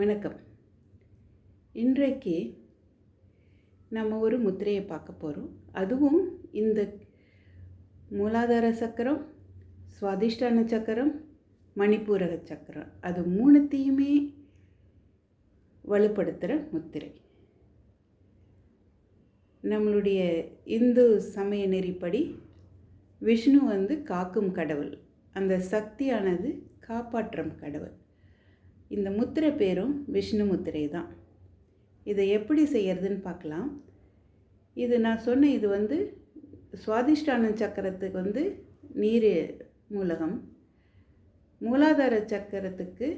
வணக்கம். இன்றைக்கு நம்ம ஒரு முத்திரையை பார்க்க போகிறோம் அதுவும் இந்த மூலாதார சக்கரம் சுவாதிஷ்டான சக்கரம் மணிப்பூரக சக்கரம். அது மூணுத்தையுமே வலுப்படுத்துகிற முத்திரை. நம்மளுடைய இந்து சமய நெறிப்படி விஷ்ணு வந்து காக்கும் கடவுள். அந்த சக்தியானது காப்பாற்றும் கடவுள். இந்த முத்திரை பேரும் விஷ்ணு முத்திரை தான். இதை எப்படி செய்கிறதுன்னு பார்க்கலாம். இது நான் சொன்ன இது வந்து சுவாதிஷ்டான சக்கரத்துக்கு வந்து நீர் மூலகம் மூலாதார சக்கரத்துக்கு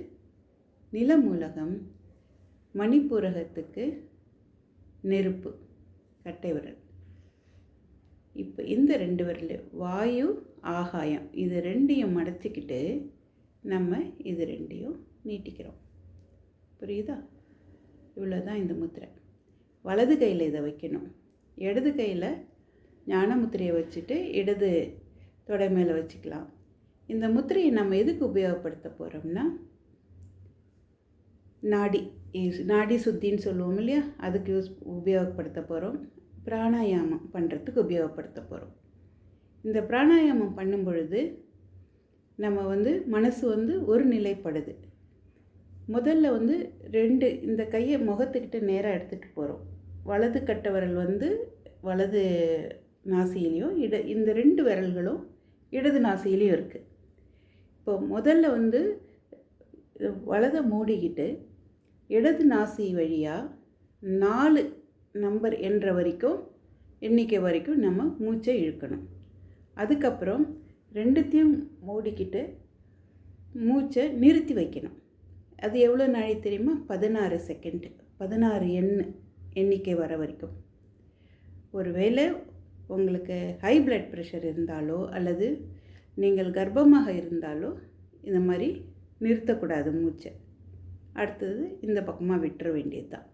நில மூலகம் மணிப்பூரகத்துக்கு நெருப்பு கட்டை விரல். இப்போ இந்த ரெண்டு விரல் வாயு ஆகாயம் இது ரெண்டையும் மடச்சிக்கிட்டு நம்ம இது ரெண்டையும் நீட்டிக்கிறோம். புரியுதா? இவ்வளோ தான் இந்த முத்திரை. வலது கையில் இதை வைக்கணும். இடது கையில் ஞான முத்திரையை வச்சுட்டு இடது தொடை மேலே வச்சுக்கலாம். இந்த முத்திரையை நம்ம எதுக்கு உபயோகப்படுத்த போகிறோம்னா நாடி நாடி சுத்தின்னு சொல்லுவோம் இல்லையா? அதுக்கு யூஸ் உபயோகப்படுத்த போகிறோம் பிராணாயாமம் பண்ணுறதுக்கு உபயோகப்படுத்த போகிறோம் இந்த பிராணாயாமம் பண்ணும் பொழுது நம்ம வந்து மனசு வந்து ஒரு நிலைப்படுது. முதல்ல வந்து ரெண்டு இந்த கையை முகத்துக்கிட்ட நேராக எடுத்துகிட்டு போகிறோம் வலது கட்டை விரல் வந்து வலது நாசியிலையும் இட இந்த ரெண்டு விரல்களும் இடது நாசியிலையும் இருக்குது இப்போ முதல்ல வந்து வலதை மூடிக்கிட்டு இடது நாசி வழியாக நாலு நம்பர் என்ற வரைக்கும் எண்ணிக்கை வரைக்கும் நம்ம மூச்சை இழுக்கணும். அதுக்கப்புறம் ரெண்டுத்தையும் மூடிக்கிட்டு மூச்சை நிறுத்தி வைக்கணும். அது எவ்வளோ நாழி தெரியுமா? பதினாறு செகண்ட் பதினாறு எண் எண்ணிக்கை வர வரைக்கும். ஒருவேளை உங்களுக்கு ஹை பிளட் ப்ரெஷர் இருந்தாலோ அல்லது நீங்கள் கர்ப்பமாக இருந்தாலோ இந்த மாதிரி நிறுத்தக்கூடாது மூச்சை. அடுத்தது இந்த பக்கமாக விட்டுற வேண்டியது தான்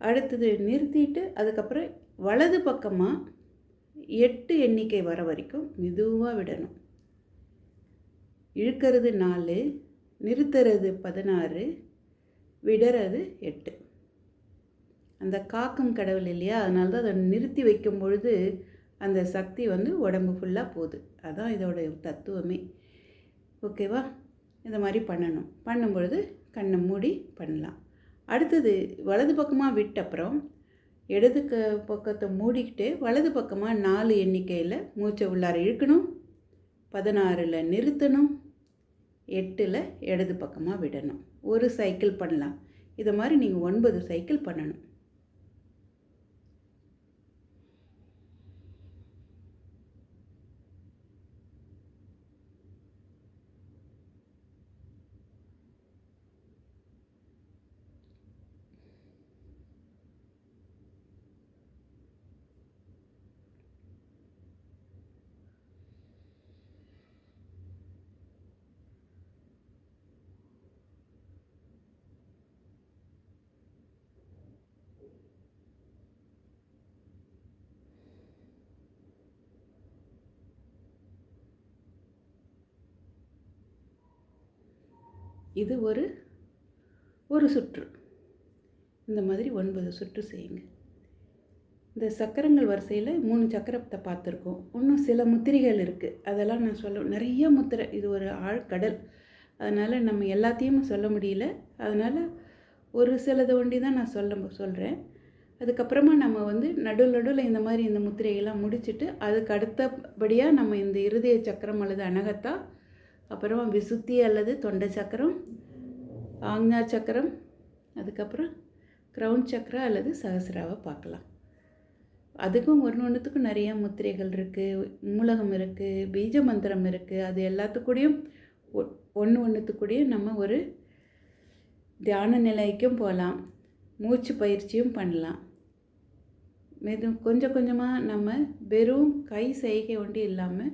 அடுத்தது நிறுத்திட்டு அதுக்கப்புறம் வலது பக்கமாக எட்டு எண்ணிக்கை வர வரைக்கும் மெதுவாக விடணும். இழுக்கிறது நாலு நிறுத்துறது பதினாறு விடுறது எட்டு. அந்த காக்கும் கடவுள் இல்லையா? அதனால தான் அதை நிறுத்தி வைக்கும் பொழுது அந்த சக்தி வந்து உடம்பு ஃபுல்லாக போகுது. அதான் இதோட தத்துவமே. ஓகேவா இந்த மாதிரி பண்ணணும். பண்ணும் பொழுது கண்ணை மூடி பண்ணலாம். அடுத்தது வலது பக்கமாக விட்ட அப்புறம் இடது க பக்கத்தை மூடிக்கிட்டு வலது பக்கமாக நாலு எண்ணிக்கையில் மூச்சை உள்ளார இழுக்கணும். பதினாறில் நிறுத்தணும். எட்டில் இடது பக்கமாக விடணும். ஒரு சைக்கிள் பண்ணலாம். இதை மாதிரி நீங்கள் ஒன்பது சைக்கிள் பண்ணணும். இது ஒரு ஒரு சுற்று. இந்த மாதிரி ஒன்பது சுற்று செய்யுங்க. இந்த சக்கரங்கள் வரிசையில் மூணு சக்கரத்தை பார்த்துருக்கோம். இன்னும் சில முத்திரைகள் இருக்குது அதெல்லாம் நான் சொல்ல நிறைய முத்திரை இது ஒரு ஆழ்கடல் அதனால் நம்ம எல்லாத்தையும் சொல்ல முடியல. அதனால் ஒரு சிலது ஒண்டி தான் நான் சொல்ல சொல்கிறேன் அதுக்கப்புறமா நம்ம வந்து நடுவில் நடுவில் இந்த மாதிரி இந்த முத்திரையெல்லாம் முடிச்சுட்டு அதுக்கு அடுத்தபடியாக நம்ம இந்த இருதய சக்கரம் அல்லது அனகத்தா அப்புறம் விசுத்தி அல்லது தொண்டை சக்கரம் ஆங்னா சக்கரம் அதுக்கப்புறம் க்ரௌன் சக்கரா அல்லது சகசிராவை பார்க்கலாம். அதுக்கும் ஒன்று ஒன்றுத்துக்கும் நிறைய முத்திரைகள் இருக்குது மூலகம் இருக்குது பீஜ மந்திரம் இருக்குது அது எல்லாத்துக்கூடயும் ஒன்று ஒன்றுத்துக்கூடயும் நம்ம ஒரு தியான நிலைக்கும் போகலாம். மூச்சு பயிற்சியும் பண்ணலாம். மெது கொஞ்சம் கொஞ்சமாக நம்ம வெறும் கை செய்கை ஒண்டி இல்லாமல்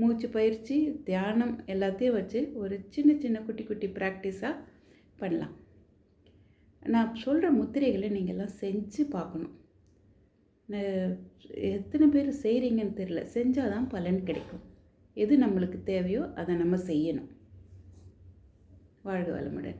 மூச்சு பயிற்சி தியானம் எல்லாத்தையும் வச்சு ஒரு சின்ன சின்ன குட்டி குட்டி ப்ராக்டிஸாக பண்ணலாம். நான் சொல்கிற முத்திரைகளை நீங்கள்லாம் செஞ்சு பார்க்கணும். எத்தனை பேர் செய்கிறீங்கன்னு தெரில செஞ்சால் தான் பலன் கிடைக்கும். எது நம்மளுக்கு தேவையோ அதை நம்ம செய்யணும். வாழ்க வளமுடன்.